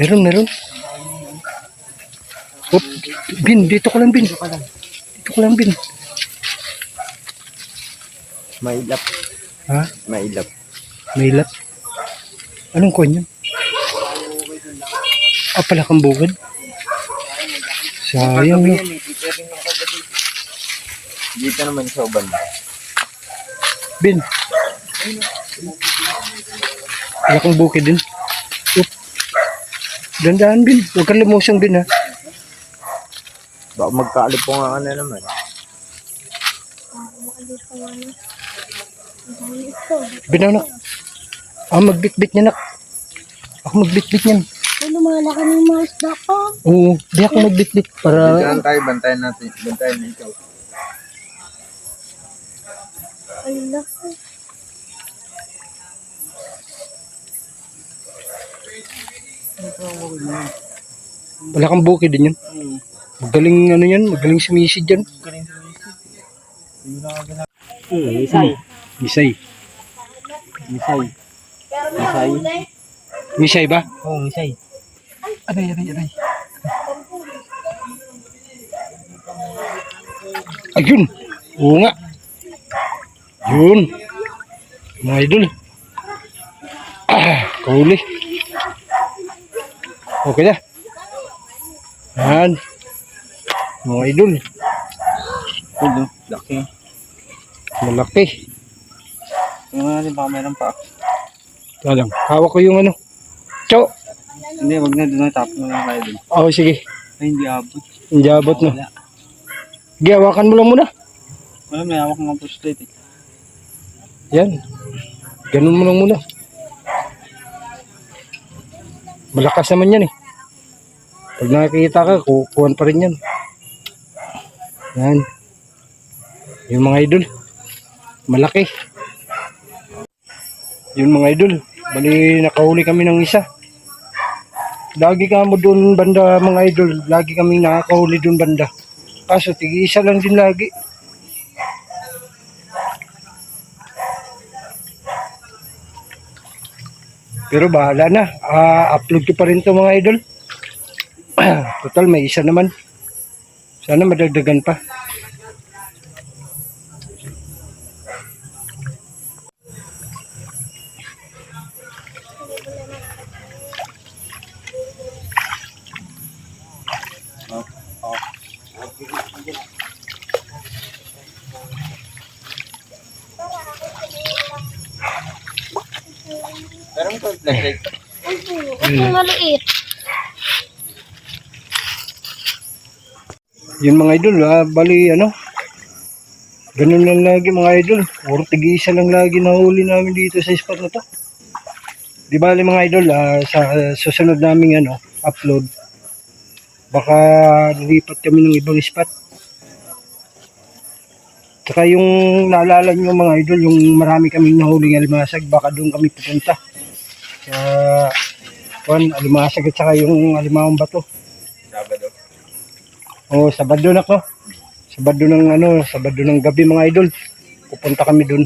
Meron, meron. Oop, bin, dito ko lang, bin. Dito ko lang, bin. Mailap. Ha? Mailap. May lat. Anong kwan yun? Ah, pala kang bugad. Sayang, no? Dito naman sa banda. Bin. Pala kang bukid din. Dandaan, bin. Huwag kang lumusong, bin, ha? Baka magkaalipungan ka na naman. Bin, anak. Ah, magbitbit niya, nak. Ako magbitbit niyan. Ay, lumalaki ng mga isda pa. Oo, di ako magbitbit para... Diyan tayo, bantayan natin. Bantayan na ikaw. Ay, laki. Wala kang bukid din yan. Magaling ano yan, magaling sumisid yan. Hmm, misay. Misay. Misay. Misay. Misay ba? Oo, oh, misay. Aray, aray, aray. Ayun. Oo nga. Yun. Mga idol. Ah, kahuli. Okay na. Yan. Mga idol. Tulo. Laki. Malaki. Tingnan natin baka meron pa. Ito lang. Hawak ko yung ano. Chow. Hindi, wag na doon. Tapos na lang tayo doon. Oh, sige. Ay, hindi abot. Hindi abot. Wala. Sige, hawakan mo lang muna. Wala, may hawak ng flashlight eh. Yan. Ganun mo lang muna. Malakas naman yan eh. Pag nakikita ka, kukuhan pa rin yan. Yan. Yung mga idol. Malaki. Yung mga idol. Bali, nakahuli kami ng isa. Lagi ka mo doon banda mga idol. Lagi kami nakakahuli doon banda. Kaso, tig-isa lang din lagi. Pero bahala na. Ah, upload ko pa rin to mga idol. Total, may isa naman. Sana madagdagan pa. Meron pa flashlight. Ang maliit. Yun mga idol, ah, bali ano. Ganun lang lagi mga idol. Puro tig-isa lang lagi nahuli namin dito sa spot na to. Di bali mga idol, ah, sa susunod naming ano, upload. Baka lilipat kami ng ibang spot. Tsaka yung naalala nyo mga idol, yung marami kaming nahuling alimasag, baka doon kami pupunta. Sa kuan, alimasag at saka yung alimawang bato. Sabado. Oo, Sabado na ko. Sabado ng ano, Sabado ng gabi mga idol. Pupunta kami dun.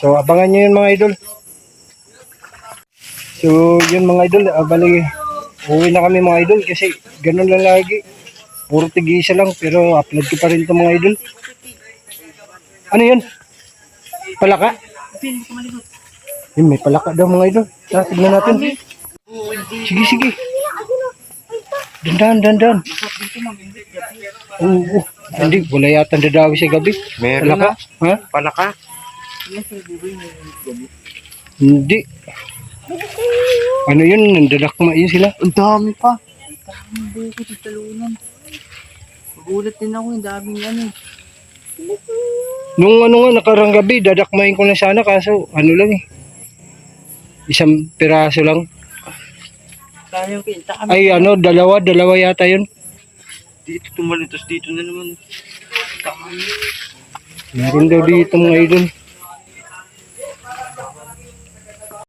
So, abangan nyo yun mga idol. So, yun mga idol, ah, bali, uwi na kami mga idol kasi ganun lang lagi. Puro tigisa lang, pero upload ko pa rin to mga idol. Ano yun? Palaka? Yun, may palaka daw mga idol. Tara, tignan natin. Sige, sige. Dandan, dandan. Oo, oo. Hindi, wala yata dadawi sa gabi. Meron Palaka? Ha? Palaka. Hindi. Ano yun? Nandadakma yun sila. Ang dami pa. Ang daming buko sa talunan. Magulat din ako. Ang daming ano. Nung ano nga, nakarang gabi, dadakmain ko na sana kaso ano lang eh. Isang piraso lang. Tayo kami. Ay ano, dalawa, dalawa yata yun. Dito tumalitos dito na naman. Meron daw dito mga idol.